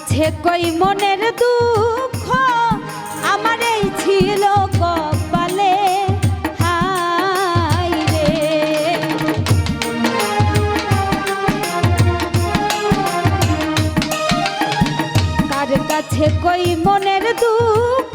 আছে কই মনের দুঃখ? আমার এই ছিল কই মনের দুঃখ?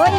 ওই